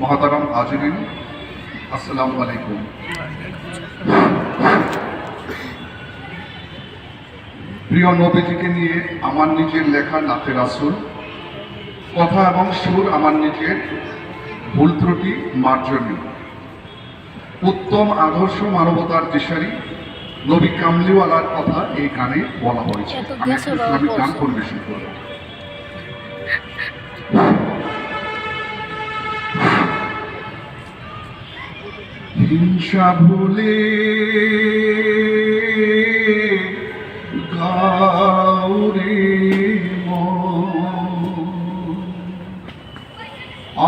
মহাতারাম হাজরিন আসসালামু আলাইকুম। প্রিয় নবীজিকে নিয়ে আমার নিজের লেখা নাথের আসুল কথা এবং সুর আমার নিজের ভুল ত্রুটি মার্জনীয় উত্তম আদর্শ মানবতার দিশারি নবী কামলিওয়ালার কথা এই গানে বলা হয়েছে। আমি ইসলামিক গান পরিবেশন করব হিংসা ভুলে গাউরে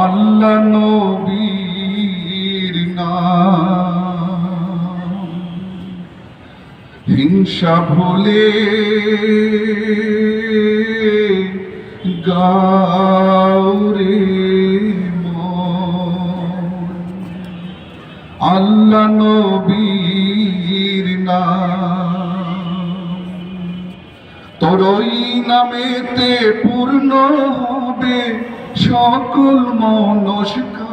আল্লাহ নবীর নাম। হিংসা ভুলে গাউরে আল্লাহ নবীর নাম। তোরই নামেতে পূর্ণ হবে সকল মনস্কাম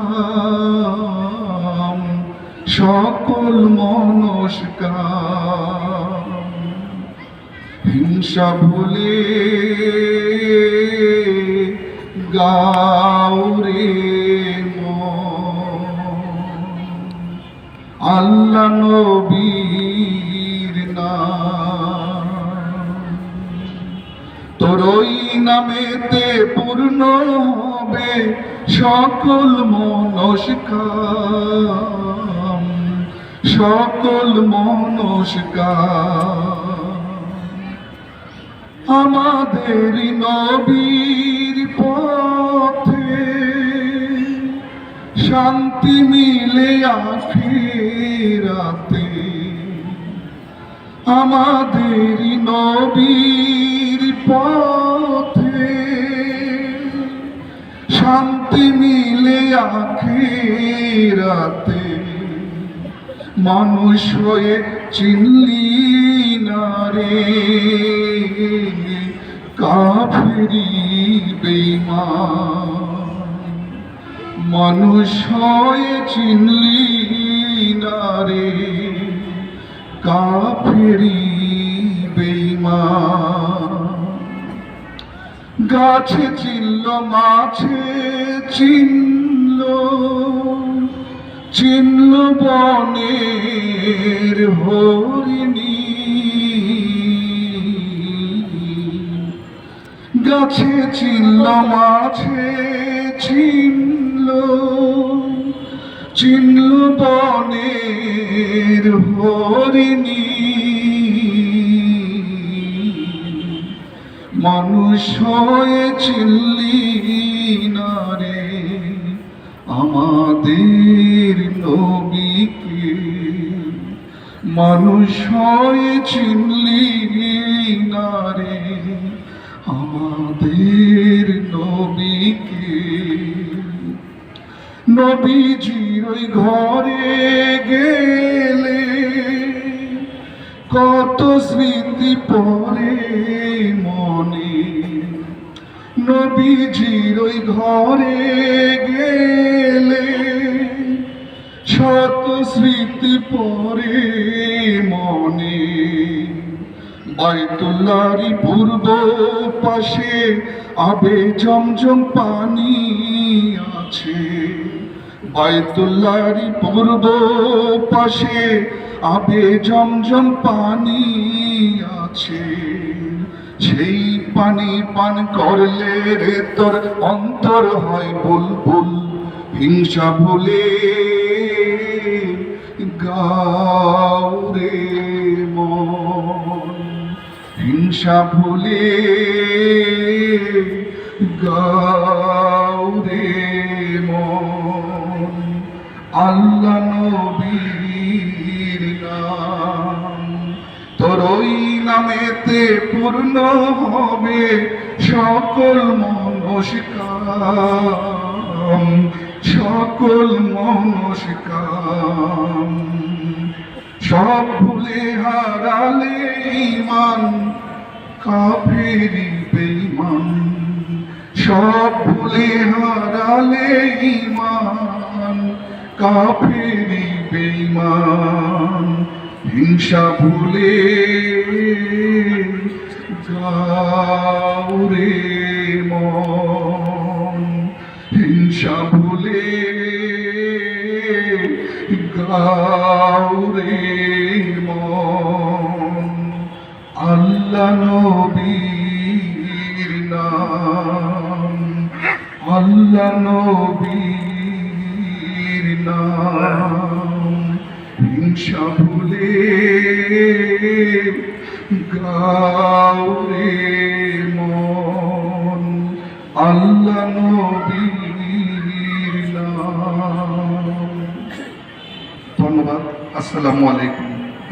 সকল মনস্কাম। হিংসা ভুলে গাউরে নবীর নাম। তোরই নামেতে পূর্ণ হবে সকল মনস্কাম সকল মনস্কাম। আমাদের নবীর শান্তি মিলে আখিরাতে আমাদের নবীর পথে শান্তি মিলে আখিরাতে মানুষ হয়ে চিনলি না রে কাফেরি বেঈমান। মানুষ হয়ে চিনলি না রে কাফেরি বেঈমান। গাছে চিনল, মাছে চিনল চিনল বনের হরিণী। গাছে চিনল, মাছে চিনল চিনল বনের হরিণী। মানুষ হয়ে চিনলি না রে, আমাদের নবীকে। মানুষ হয়ে চিনলি না রে, আমাদের নবীকে। নবীজির ওই ঘরে গেলে কত স্মৃতি পরে মনে। নবীজির ওই ঘরে গেলে শত স্মৃতি পরে মনে। বাইতুল্লাহরি পূর্ব পাশে আবে জমজম পানি আছে। বাইতুল্লাহরি পূর্ব পাশে আবে জমজম পানি আছে। সেই পানি পান করলে রে তোর অন্তর হয় বুলবুল, হিংসা ভুলে গাউরে হিংসা ভুলে গাউরে মন। আল্লাহ নবীর নাম। তোর ওই নামেতে পূর্ণ হবে সকল মনস্কাম সকল মনস্কাম। সব ভুলে হারালে ইমান, কাফেরি বেঈমান। সব ভুলে হারালে ইমান কাফেরি বেঈমান হিংসা ভুলে গাউরে মন। হিংসা ভুলে গাউরে মন। আল্লাহ নবীর নাম আল্লাহ নবীর নাম হিংসা ভুলে গাউরে মন আল্লাহ নবীর নাম। ধন্যবাদ আসসালামু আলাইকুম।